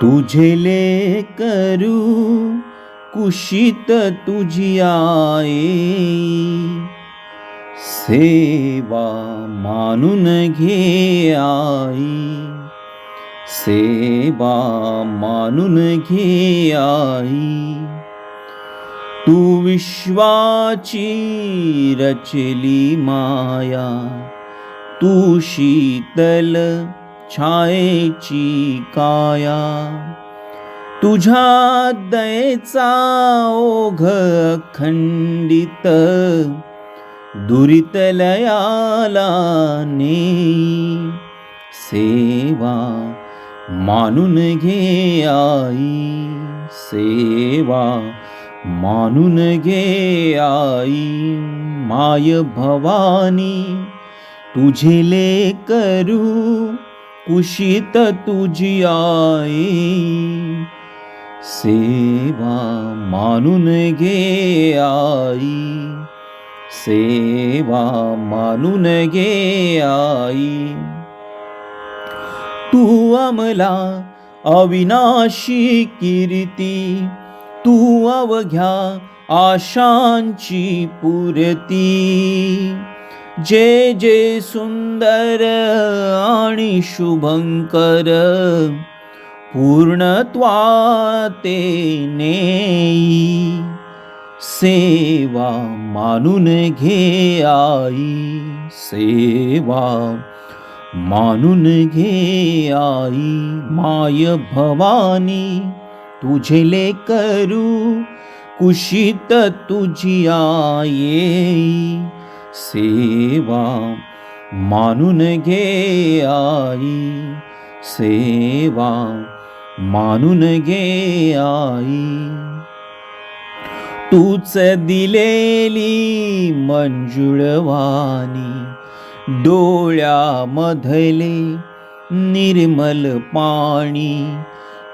तुझेले करू कुशित तुझी आई। सेवा मानून घे आई सेवा मानून घे आई। तू विश्वाची रचली माया तू शीतल छायेची काया. तुझ्या दयेचा ओघ खंडित दुरितलयाला ने सेवा मानून घे आई सेवा मानून घे आई. माय भवानी तुझे करू कुशित तुझी आई. सेवा मानून घे आई. सेवा मानून घे आई. तू अमला अविनाशी कीर्ती तू अवघ्या आशांची पुरती. जे जे सुंदर आणि शुभंकर पूर्णत्वा ते नेई. सेवा मानून घे आई सेवा मानून घे आई. माय भवानी तुझे करू कुशित तुझी आई. सेवा मानून घे आई सेवा मानून घे आई. तूच दिलेली मंजुळवाणी डोळ्यामधले निर्मल पाणी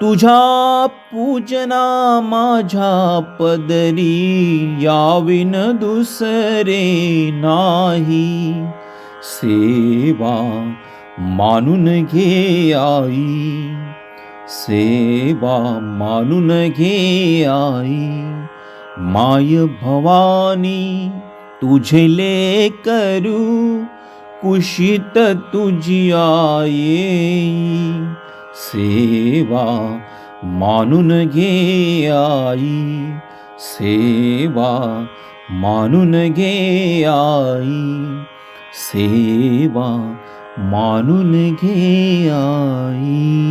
तुझ्या पूजना माझ्या पदरी याविन दुसरे नाही. सेवा मानून घे आई. सेवा मानून घे आई. माय भवानी तुझे करू कुशित तुझी आई. सेवा मानून घे आई। सेवा मानून घे आई। सेवा मानून घे आई